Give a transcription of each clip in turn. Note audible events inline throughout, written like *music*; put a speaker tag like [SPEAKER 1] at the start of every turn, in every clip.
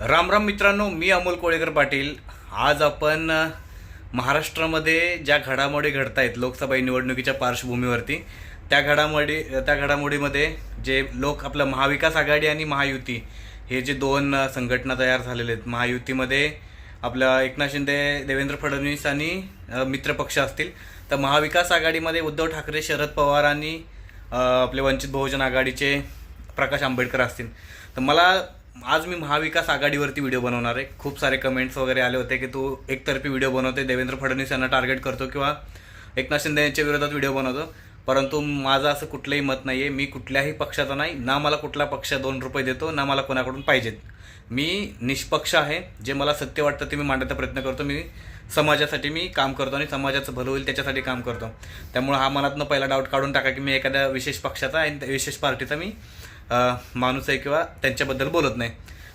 [SPEAKER 1] राम राम मित्रांनो मी अमोल कोळेकर पाटील. आज आपण महाराष्ट्रामध्ये ज्या घडामोडी घडत आहेत लोकसभा निवडणुकीच्या पार्श्वभूमीवरती त्या घडामोडी त्या घडामोडीमध्ये जे लोक आपलं महाविकास आघाडी आणि महायुती हे जे दोन संघटना तयार झालेले आहेत महायुतीमध्ये आपलं एकनाथ शिंदे देवेंद्र फडणवीस आणि मित्रपक्ष असतील तर महाविकास आघाडीमध्ये उद्धव ठाकरे शरद पवार आणि आपले वंचित बहुजन आघाडीचे प्रकाश आंबेडकर असतील. तर मला आज मी महाविकास आघाडीवरती व्हिडिओ बनवणार आहे. खूप सारे कमेंट्स वगैरे आले होते की तू एकतर्फी व्हिडिओ बनवते. देवेंद्र फडणवीस यांना टार्गेट करतो किंवा एकनाथ शिंदे यांच्या विरोधात व्हिडिओ बनवतो. परंतु माझं असं कुठलंही मत नाही आहे मी कुठल्याही पक्षाचा नाही. ना मला कुठला पक्ष दोन रुपये देतो ना मला कोणाकडून पाहिजेत. मी निष्पक्ष आहे. जे मला सत्य वाटतं ते मी मांडायचा प्रयत्न करतो. मी समाजासाठी मी काम करतो आणि समाजाचं भलं होईल त्याच्यासाठी काम करतो. त्यामुळे हा मनातनं पहिला डाऊट काढून टाका की मी एखाद्या विशेष पक्षाचा आणि विशेष पार्टीचा मी माणूस आहे किंवा त्यांच्याबद्दल बोलत नाही.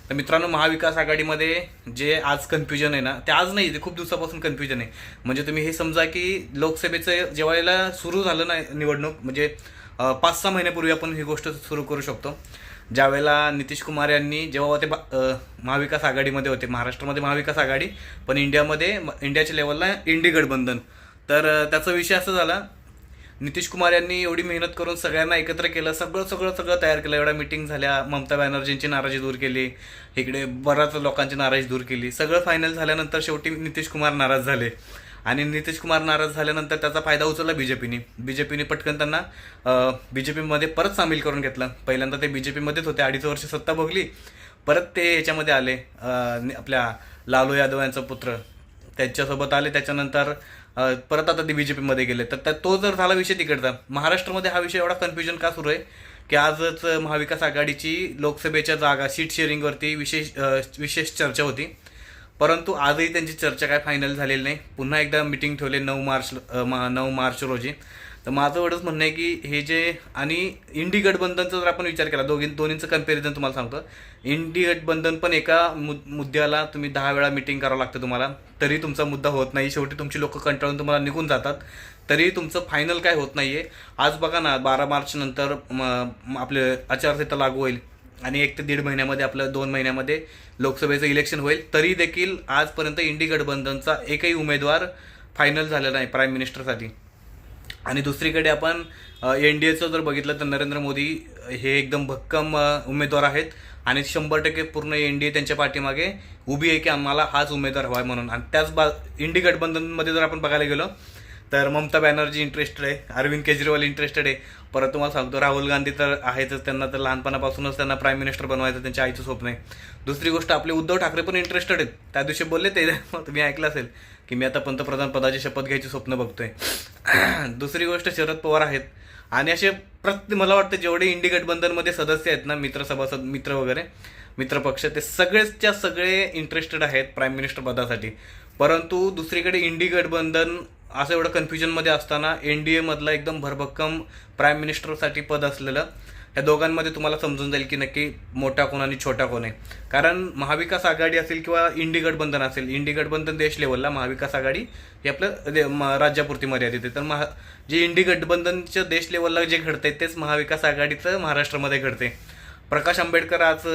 [SPEAKER 1] तर मित्रांनो महाविकास आघाडीमध्ये जे आज कन्फ्युजन आहे ना ते आज नाही ते खूप दिवसापासून कन्फ्युजन आहे. म्हणजे तुम्ही हे समजा की लोकसभेचं जेव्हा सुरू झालं ना निवडणूक म्हणजे पाच सहा महिन्यापूर्वी आपण ही गोष्ट सुरू करू शकतो. ज्यावेळेला नितीश कुमार यांनी जेव्हा ते महाविकास आघाडीमध्ये होते महाराष्ट्रामध्ये महाविकास आघाडी पण इंडियामध्ये म- इंडियाच्या लेवलला इंडी गठबंधन. तर त्याचा विषय असा झाला नितीश कुमार यांनी एवढी मेहनत करून सगळ्यांना एकत्र केलं सगळं सगळं सगळं तयार केलं. एवढ्या मिटिंग झाल्या. ममता बॅनर्जींची नाराजी दूर केली. इकडे बऱ्याच लोकांची नाराजी दूर केली. सगळं फायनल झाल्यानंतर शेवटी नितीश कुमार नाराज झाले. आणि नितीश कुमार नाराज झाल्यानंतर त्याचा फायदा उचलला बीजेपीने. बीजेपीने पटकन त्यांना बीजेपीमध्ये परत सामील करून घेतलं. पहिल्यांदा ते बीजेपीमध्येच होते. अडीच वर्ष सत्ता भोगली. परत ते याच्यामध्ये आले आपल्या लालू यादव यांचा पुत्र. त्यांच्यासोबत आले त्याच्यानंतर परत आता ते बी जे पीमध्ये गेले. तर तो जर झाला विषय तिकडचा महाराष्ट्रामध्ये हा विषय एवढा कन्फ्युजन का सुरू आहे? की आजच महाविकास आघाडीची लोकसभेच्या जागा सीट शेअरिंगवरती विशेष विशेष चर्चा होती. परंतु आजही त्यांची चर्चा काय फायनल झालेली नाही. पुन्हा एकदा मिटिंग ठेवले नऊ मार्च नऊ मार्च रोजी. तर माझं एवढंच म्हणणं आहे की हे जे आणि इंडी गठबंधनचा जर आपण विचार केला दोघी दोन्हींचं कंपॅरिझन तुम्हाला सांगतो. इंडी गठबंधन पण एका मु मुद्द्याला तुम्ही दहा वेळा मिटिंग करावं लागतं तुम्हाला. तरी तुमचा मुद्दा होत नाही शेवटी तुमची लोक कंटाळून तुम्हाला निघून जातात. तरी तुमचं फायनल काय होत नाही आहे आज बघा ना बारा मार्च नंतर म- आपले आचारसंहिता लागू होईल. आणि एक ते दीड महिन्यामध्ये आपलं दोन महिन्यामध्ये लोकसभेचं इलेक्शन होईल. तरी देखील आजपर्यंत इंडी गठबंधनचा एकही उमेदवार फायनल झालेला नाही प्राईम मिनिस्टरसाठी आणि दुसरीकडे आपण एन डी एचं जर बघितलं तर नरेंद्र मोदी हे एकदम भक्कम उमेदवार आहेत. आणि शंभर टक्के पूर्ण एन डी ए त्यांच्या पाठीमागे उभी आहे की आम्हाला हाच उमेदवार हवा आहे म्हणून. आणि त्याच बा इंडी गठबंधनमध्ये जर आपण बघायला गेलो तर ममता बॅनर्जी इंटरेस्टेड आहे अरविंद केजरीवाल इंटरेस्टेड आहे. परत तुम्हाला सांगतो राहुल गांधी तर आहेतच त्यांना तर लहानपणापासूनच त्यांना प्राईम मिनिस्टर बनवायचं त्यांच्या आईचं स्वप्न आहे. दुसरी गोष्ट आपले उद्धव ठाकरे पण इंटरेस्टेड आहेत. त्या दिवशी बोलले ते *laughs* तुम्ही ऐकलं असेल की मी आता पंतप्रधान पदाची शपथ घ्यायची स्वप्न बघतोय. *clears throat* दुसरी गोष्ट शरद पवार आहेत. आणि असे प्रत्येक मला वाटतं जेवढे इंडी गठबंधनमध्ये सदस्य आहेत ना मित्र सभासद मित्र वगैरे मित्रपक्ष ते सगळेच्या सगळे इंटरेस्टेड आहेत प्राईम मिनिस्टर पदासाठी. परंतु दुसरीकडे इंडी गठबंधन असं एवढं कन्फ्युजनमध्ये असताना एन डी एमधलं एकदम भरभक्कम प्राईम मिनिस्टरसाठी पद असलेलं या दोघांमध्ये तुम्हाला समजून जाईल की नक्की मोठा कोण आणि छोटा कोण आहे. कारण महाविकास आघाडी असेल किंवा इंडी गठबंधन असेल इंडी गठबंधन देश लेवलला महाविकास आघाडी हे आपलं दे- म- राज्यापुरती मर्यादित आहे. तर महा जे इंडी गठबंधनच्या देश लेवलला जे घडतंय तेच महाविकास आघाडीचं महाराष्ट्रामध्ये घडते प्रकाश आंबेडकर आज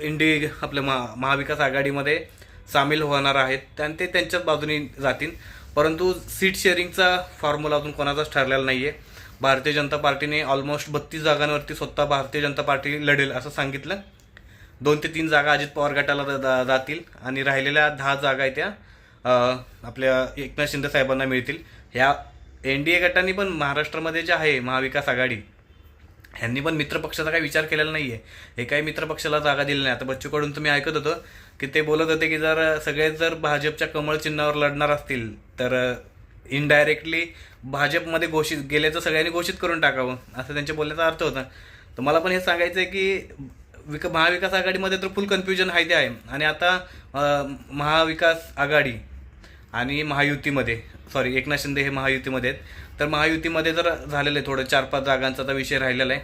[SPEAKER 1] इंडी आपल्या महा महाविकास आघाडीमध्ये सामील होणार आहेत आणि ते त्यांच्याच बाजूने जातील. परंतु सीट शेअरिंगचा फॉर्म्युला अजून कोणाचाच ठरलेला नाही आहे भारतीय जनता पार्टीने ऑलमोस्ट बत्तीस जागांवरती स्वतः भारतीय जनता पार्टी लढेल असं सांगितलं. दोन ते तीन जागा अजित पवार गटाला जा- जातील आणि राहिलेल्या दहा जागा आहेत त्या आपल्या एकनाथ शिंदे साहेबांना मिळतील. ह्या एन डी ए गटाने पण महाराष्ट्रामध्ये जे आहे महाविकास आघाडी ह्यांनी पण मित्रपक्षाचा काही विचार केलेला नाही आहे हे काही मित्रपक्षाला जागा दिली नाही. आता बच्चूकडून तुम्ही ऐकत होतं की ते बोलत होते की जर सगळे जर भाजपच्या कमळ चिन्हावर लढणार असतील तर इनडायरेक्टली भाजपमध्ये घोषित गेल्याचं सगळ्यांनी घोषित करून टाकावं असं त्यांच्या बोलण्याचा अर्थ होता. तर मला पण हे सांगायचं आहे की विक महाविकास आघाडीमध्ये तर फुल कन्फ्युजन आहे ते आहे. आणि आता महाविकास आघाडी आणि महायुतीमध्ये सॉरी एकनाथ शिंदे हे महायुतीमध्ये आहेत. तर महायुतीमध्ये जर झालेलं आहे थोडं चार पाच जागांचा तर विषय राहिलेला आहे.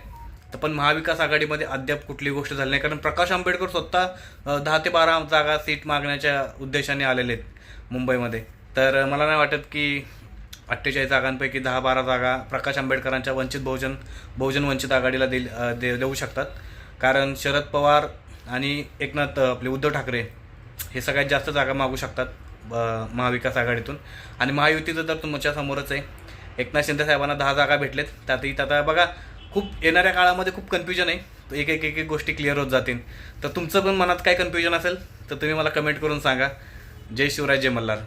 [SPEAKER 1] तर पण महाविकास आघाडीमध्ये अद्याप कुठली गोष्ट झाली नाही. कारण प्रकाश आंबेडकर स्वतः दहा ते बारा जागा सीट मागण्याच्या उद्देशाने आलेले आहेत मुंबईमध्ये. तर मला नाही वाटत की अठ्ठेचाळीस जागांपैकी दहा बारा जागा प्रकाश आंबेडकरांच्या वंचित बहुजन बहुजन वंचित आघाडीला दिल दे देऊ शकतात. कारण शरद पवार आणि एकनाथ आपले उद्धव ठाकरे हे सगळ्यात जास्त जागा मागू शकतात महाविकास आघाडीतून. आणि महायुतीचं तर तुमच्या समोरच आहे. एकनाथ शिंदे साहेबांना दहा जागा भेटलेत. त्यातही आता बघा खूप येणाऱ्या काळामध्ये खूप कन्फ्युजन आहे. तर एक एक एक एक गोष्टी क्लिअर होत जातील. तर तुमचं पण मनात काय कन्फ्युजन असेल तर तुम्ही मला कमेंट करून सांगा. जय शिवराय जय मल्हार.